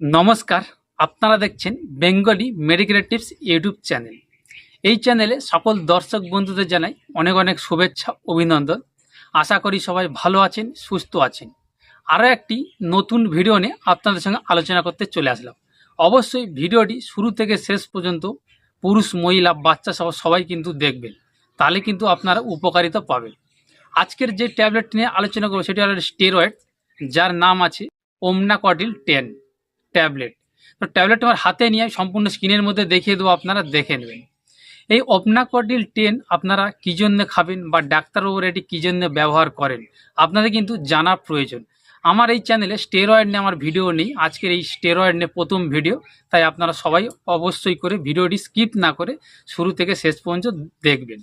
নমস্কার, আপনারা দেখছেন Bengali medical tips YouTube channel. এই চ্যানেলে সকল দর্শক বন্ধুদের জানাই অনেক অনেক শুভেচ্ছা, অভিনন্দন। আশা করি সবাই ভালো আছেন, সুস্থ আছেন। আরও একটি নতুন ভিডিও নিয়ে আপনাদের সঙ্গে আলোচনা করতে চলে আসলাম। অবশ্যই ভিডিওটি শুরু থেকে শেষ পর্যন্ত পুরুষ, মহিলা, বাচ্চা সহ সবাই কিন্তু দেখবেন। তাহলে কিন্তু আপনারা উপকারিতা পাবেন। আজকের যে ট্যাবলেট নিয়ে আলোচনা করব সেটি হল স্টেরয়েড, যার নাম আছে ওমনাকডিল টেন। ট্যাবলেট। তো ট্যাবলেট আমার হাতে নিয়ে সম্পূর্ণ স্ক্রিনের মধ্যে দেখিয়ে দেবো, আপনারা দেখে নেবেন। এই অপনাকডিল টেন আপনারা কী জন্য খাবেন বা ডাক্তার ডাক্তারবাবুরা এটি কী জন্য ব্যবহার করেন, আপনাদের কিন্তু জানা প্রয়োজন। আমার এই চ্যানেলে স্টেরয়েড নিয়ে আমার ভিডিও নেই, আজকের এই স্টেরয়েড নিয়ে প্রথম ভিডিও, তাই আপনারা সবাই অবশ্যই করে ভিডিওটি স্কিপ না করে শুরু থেকে শেষ পর্যন্ত দেখবেন।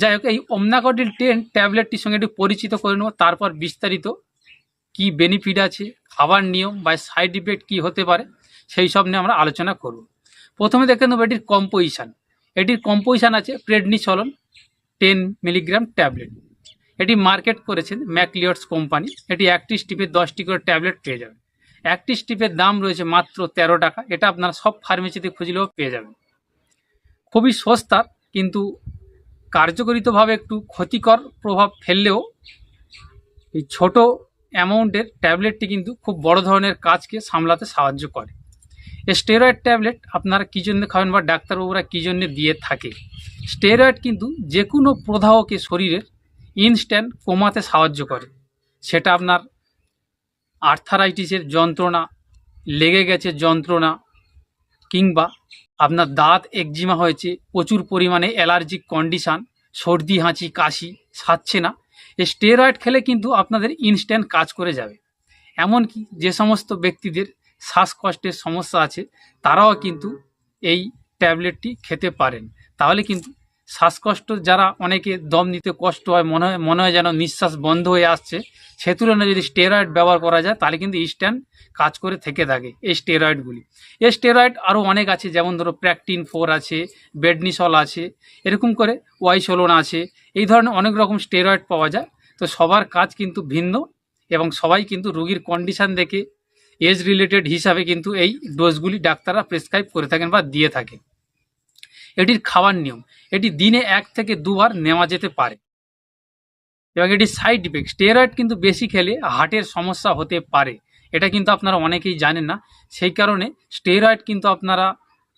যাই হোক, এই অমনাকডিল টেন ট্যাবলেটটির সঙ্গে একটু পরিচিত করে নেব, তারপর বিস্তারিত কি বেনিফিট আছে, খাবার নিয়ম বা সাইড ইফেক্ট কি হতে পারে, সেই সব নিয়ে আমরা আলোচনা করব। প্রথমে দেখে নেব এটির কম্পোজিশান এটির কম্পোজিশান আছে প্রেডনিসলন টেন মিলিগ্রাম ট্যাবলেট এটি মার্কেট করেছেন ম্যাকলিয়টস কোম্পানি। এটি একটি স্টিপে দশটি করে ট্যাবলেট পেয়ে যাবেন। একটি স্টিপের দাম রয়েছে মাত্র তেরো টাকা। এটা আপনারা সব ফার্মেসিতে খুঁজলেও পেয়ে যাবেন। খুবই সস্তা, কিন্তু কার্যকরিতভাবে একটু ক্ষতিকর প্রভাব ফেললেও এই ছোট অ্যামাউন্টের ট্যাবলেটটি কিন্তু খুব বড় ধরনের কাজকে সামলাতে সাহায্য করে। স্টেরয়েড ট্যাবলেট আপনারা কী জন্য খাবেন বা ডাক্তারবাবুরা কী জন্য দিয়ে থাকে? স্টেরয়েড কিন্তু যে কোনো প্রদাহকে শরীরের ইনস্ট্যান্ট কমাতে সাহায্য করে। সেটা আপনার আর্থারাইটিসের যন্ত্রণা, লেগে গেছে যন্ত্রণা, কিংবা আপনার দাঁত একজিমা হয়েছে, প্রচুর পরিমাণে অ্যালার্জিক কন্ডিশান, সর্দি, হাঁচি, কাশি সারছে না। এই স্টেরয়েড খেলে কিন্তু আপনাদের ইনস্ট্যান্ট কাজ করে যাবে। এমনকি যে সমস্ত ব্যক্তিদের শ্বাসকষ্টের সমস্যা আছে, তারাও কিন্তু এই ট্যাবলেটটি খেতে পারেন। তাহলে কিন্তু শ্বাসকষ্ট যারা অনেকে দম নিতে কষ্ট হয়, মনে হয় মনে হয় যেন নিঃশ্বাস বন্ধ হয়ে আসছে, সে তুলনায় যদি স্টেরয়েড ব্যবহার করা যায়, তাহলে কিন্তু ইনস্ট্যান্ট কাজ করে থেকে থাকে এই স্টেরয়েডগুলি এই স্টেরয়েড আরও অনেক আছে, যেমন ধরো প্র্যাকটিন ফোর আছে বেডনিসল আছে, এরকম করে ওয়াইসোলন আছে, এই ধরনের অনেক রকম স্টেরয়েড পাওয়া যায়। তো সবার কাজ কিন্তু ভিন্ন এবং সবাই কিন্তু রুগীর কন্ডিশান দেখে এজ রিলেটেড হিসাবে কিন্তু এই ডোজগুলি ডাক্তাররা প্রেসক্রাইব করে থাকেন বা দিয়ে থাকেন। এটির খাওয়ার নিয়ম। এটি দিনে এক থেকে দুবার নেওয়া যেতে পারে। এবং এটি সাইড ইফেক্ট স্টেরয়েড কিন্তু বেশি খেলে হার্টের সমস্যা হতে পারে। এটা কিন্তু আপনারা অনেকেই জানেন না। সেই কারণে স্টেরয়েড কিন্তু আপনারা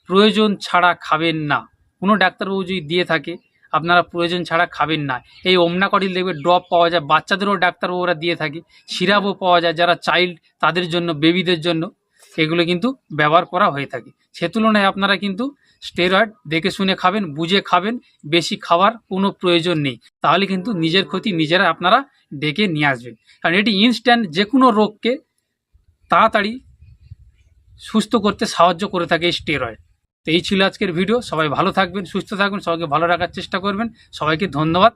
প্রয়োজন ছাড়া খাবেন না। কোনো ডাক্তারবাবু যদি দিয়ে থাকে, আপনারা প্রয়োজন ছাড়া খাবেন না। এই ওমনাকডিল দেখবে ড্রপ পাওয়া যায়। বাচ্চাদেরও ডাক্তারবাবুরা দিয়ে থাকে। সিরাপও পাওয়া যায় যারা চাইল্ড তাদের জন্য বেবিদের জন্য। এগুলো কিন্তু ব্যবহার করা হয়ে থাকে। সে তুলনায় আপনারা কিন্তু স্টেরয়েড দেখে শুনে খাবেন, বুঝে খাবেন, বেশি খাওয়ার কোনো প্রয়োজন নেই। তাহলে কিন্তু নিজের ক্ষতি নিজেরা আপনারা ডেকে নিয়ে আসবেন। কারণ এটি ইনস্ট্যান্ট যে কোনো রোগকে তাড়াতাড়ি সুস্থ করতে সাহায্য করে থাকে এই স্টেরয়েড। তো এই ছিল আজকের ভিডিও। সবাই ভালো থাকবেন, সুস্থ থাকবেন, সবাইকে ভালো রাখার চেষ্টা করবেন। সবাইকে ধন্যবাদ।